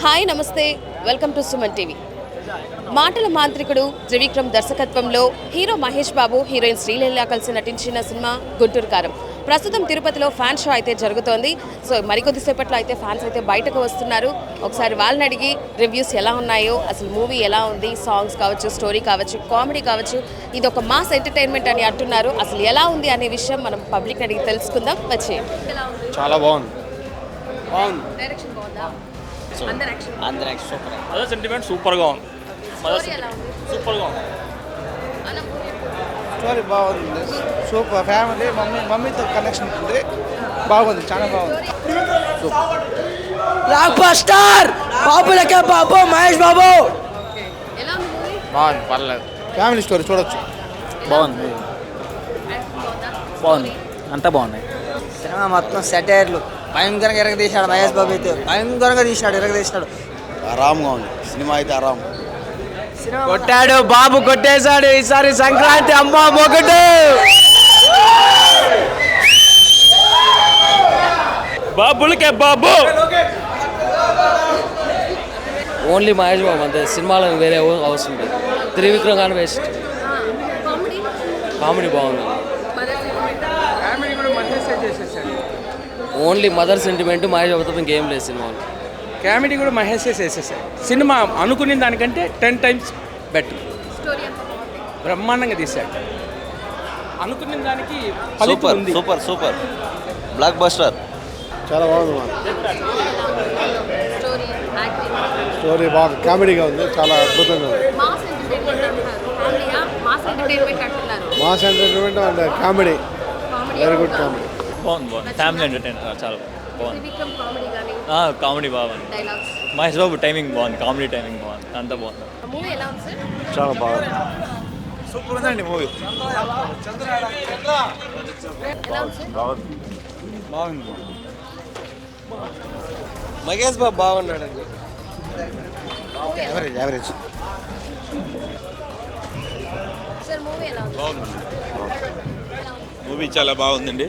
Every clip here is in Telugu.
హాయ్ నమస్తే. Welcome to Suman TV. మాటల మాంత్రికుడు త్రివిక్రమ్ దర్శకత్వంలో హీరో మహేష్ బాబు హీరోయిన్ శ్రీలీల కలిసి నటించిన సినిమా గుంటూరు కారం. ప్రస్తుతం తిరుపతిలో ఫ్యాన్ షో అయితే జరుగుతోంది. సో మరికొద్దిసేపట్లో అయితే ఫ్యాన్స్ అయితే బయటకు వస్తున్నారు. ఒకసారి వాళ్ళని అడిగి రివ్యూస్ ఎలా ఉన్నాయో? అసలు మూవీ ఎలా ఉంది? సాంగ్స్ కావచ్చు స్టోరీ కావచ్చు కామెడీ కావచ్చు ఇది ఒక మాస్ ఎంటర్టైన్మెంట్ అని అంటున్నారు. అసలు ఎలా ఉంది? అనే విషయం మనం పబ్లిక్ అడిగి తెలుసుకుందాం. వచ్చే చాలా బాగుంది. డైరెక్షన్ బాగుందా? అందరు యాక్షన్ అందరూ సూపర్ మదర్ సెంటిమెంట్ సూపర్గా ఉంది. స్టోరీ సూపర్గా ఉంది? స్టోరీ బాగుంది. సూపర్ ఫ్యామిలీ మమ్మీ మమ్మీతో కనెక్షన్ ఉంది. బాగుంది చాలా బాగుంది. బ్లాక్ బస్టర్ బాబులకే బాబు మహేష్ బాబు! ఎలా ఉంది మూవీ బాగుంది పర్లేదు. ఫ్యామిలీ స్టోరీ చూడొచ్చు. బాగుంది. బాగుంది? అంతా బాగున్నాయి. సినిమా మొత్తం సెటైర్లు. భయంకరంగా ఎరగ తీశాడు మహేష్ బాబు అయితే. భయంకరంగా తీశాడు ఎరగ తీశాడు ఆరాంగా ఉంది. సినిమా అయితే ఆరాం కొట్టాడు బాబు కొట్టేశాడు. ఈసారి సంక్రాంతి అమ్మ మొగటు బాబులకే బాబు. ఓన్లీ మహేష్ బాబు అంతే. సినిమాలో వేరే అవసరం లేదు. త్రివిక్రమ్ కానీ బెస్ట్ కామెడీ కామెడీ బాగుంది only mother sentiment Mahesh Babu తప్ప ఇంకేం లేదు సినిమాలో. కామెడీ కూడా మహేష్ వేసేసారు సినిమా అనుకున్న దానికంటే టెన్ టైమ్స్ బెటర్ బ్రహ్మాండంగా తీశాడు. అనుకున్న దానికి super super super. Blockbuster చాలా బాగుంది స్టోరీ యాక్టింగ్ స్టోరీ బాగుంది కామెడీగా ఉంది చాలా అద్భుతంగా ఉంది. మాస్ ఎంటర్టైన్మెంట్ అంటున్నారు. ఫ్యామిలీయా మాస్ ఎంటర్టైన్మెంట్ అంటున్నారు. Mass entertainment and comedy. Comedy very good comedy బాగుంది బాగుంది. ఫ్యామిలీ ఎంటర్టైనర్ చాలా బాగుంది. కామెడీ బాగుంది డైలాగ్స్ మహేష్ బాబు టైమింగ్ బాగుంది కామెడీ టైమింగ్ బాగుంది అంతా బాగుంది. మూవీ ఎలా ఉంది సార్ చాలా బాగుంది సూపర్ ఉందండి మూవీ. ఎలా ఉంది సార్ మహేష్ బాబు బాగున్నాడండి. యావరేజ్ యావరేజ్ సార్ మూవీ ఎలా ఉంది? మూవీ చాలా బాగుందండి.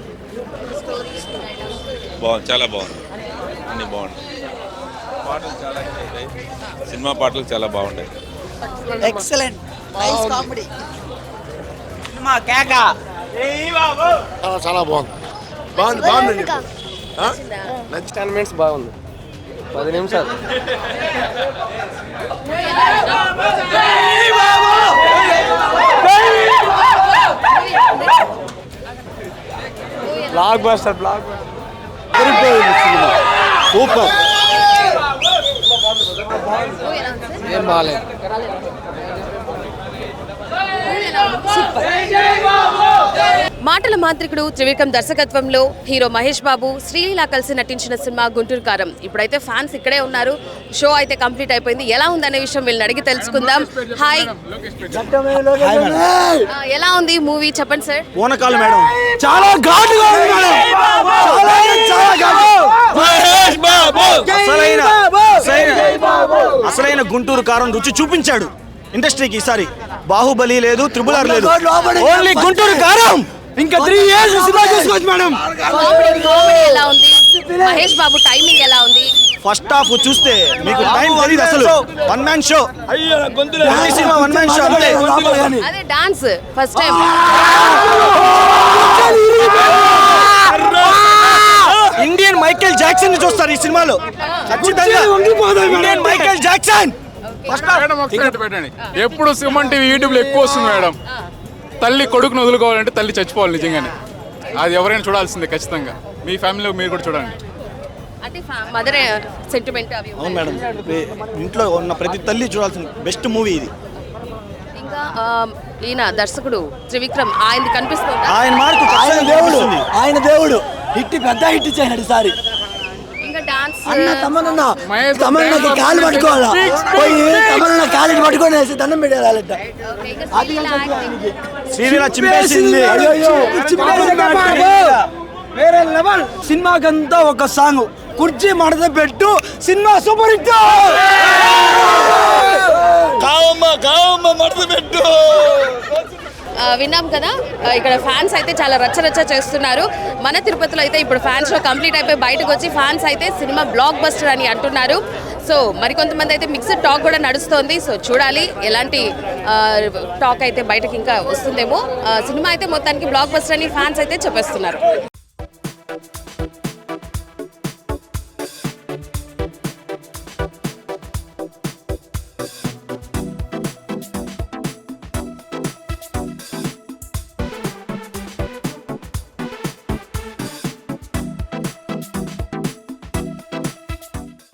బాగుంది చాలా బాగుంది. అన్ని బాగుంది పాటలు చాలా బాగుంటాయి సినిమా పాటలు చాలా బాగుంటాయి ఎక్సలెంట్ నైస్ కామెడీ సినిమా కేక. చాలా చాలా బాగుంది. బాగుంది బాగుందండి లంచ్ టెన్ మినిట్స్ బాగుంది. పది నిమిషాలు. బ్లాక్ బస్టర్ బ్లాక్ సినిమా. సూపర్. ఉంది ఏం బాగాలేదు మాటల మాంత్రికుడు త్రివిక్రమ్ దర్శకత్వంలో హీరో మహేష్ బాబు శ్రీలీల కలిసి నటించిన సినిమా గుంటూరు కారం. ఇప్పుడైతే ఫ్యాన్స్ ఇక్కడే ఉన్నారు. షో అయితే కంప్లీట్ అయిపోయింది. ఎలా ఉందనే విషయం వీళ్ళని అడిగి తెలుసుకుందాం. హాయ్ ఆ, ఎలా ఉంది మూవీ? చెప్పండి సార్ మేడం. చాలా ఘాటుగా ఉంది మేడం. చాలా ఘాటు మహేష్ బాబు అసలైన అసలైన- గుంటూరు కారం రుచి చూపించాడు. ఇండస్ట్రీకి ఈసారి బాహుబలి లేదు త్రిబుల్ ఆర్ లేదు. ఓన్లీ గుంటూరు కారం! ఇంకా త్రీ ఇయర్స్ సినిమా చూసుకోవచ్చు మేడం. ఎలా ఉంది? మహేష్ బాబు టైమింగ్ ఎలా ఉంది? ఫస్ట్ హాఫ్ చూస్తే మీకు టైం తెలియదు అసలు. వన్ మ్యాన్ షో ఓన్లీ సినిమా వన్ మ్యాన్ షో అంతే. అదే డాన్స్ ఫస్ట్ టైం మైకేల్ జాక్సన్ని చూస్తారు ఈ సినిమాలో. Indian Michael Jackson. ఎప్పుడు సుమన్ టీవీ యూట్యూబ్లో ఎక్కువ వస్తుంది మేడం. తల్లి కొడుకును వదులుకోవాలంటే తల్లి చచ్చిపోవాలి నిజంగానే. అది ఎవరైనా చూడాల్సిందే ఖచ్చితంగా. మీ ఫ్యామిలీలో మీరు కూడా చూడండి. అంటే మదర్ సెంటిమెంట్ అవి అవును. మేడం. ఇంట్లో ఉన్న ప్రతి తల్లి చూడాల్సిన బెస్ట్ మూవీ ఇది. ఇంకా ఈయన దర్శకుడు త్రివిక్రమ్ ఆయనది కనిపిస్తుంది. ఆయన మార్కు ఆయన దేవుడు. ఆయన దేవుడు. హిట్ పెద్ద హిట్ చేయనాడు ఈసారి. డాన్స్ అన్న తమనన్న మహేష్ తమన్నకి కాలు పట్టుకోవాలా? పోయి తమన్న కాలు పట్టుకొని వేసి దండం శ్రీలీల యాక్టింగ్. శ్రీలీల చింపేసింది. వేరే లెవెల్. సినిమాకంతా ఒక సాంగ్. కుర్చీ మడత పెట్టు సినిమా సూపర్ హిట్. కావమ్మ కావమ్మ మడత పెట్టు. విన్నాం కదా? ఇక్కడ ఫ్యాన్స్ అయితే చాలా రచ్చ రచ్చ చేస్తున్నారు. మన తిరుపతిలో అయితే ఇప్పుడు ఫ్యాన్స్ షో కంప్లీట్ అయిపోయి బయటకు వచ్చి ఫ్యాన్స్ అయితే సినిమా బ్లాక్ బస్టర్ అని అంటున్నారు. సో మరికొంతమంది అయితే మిక్స్డ్ టాక్ కూడా నడుస్తోంది. సో చూడాలి ఎలాంటి టాక్ అయితే బయటకి ఇంకా వస్తుందేమో. సినిమా అయితే మొత్తానికి బ్లాక్ బస్టర్ అని ఫ్యాన్స్ అయితే చెప్పేస్తున్నారు.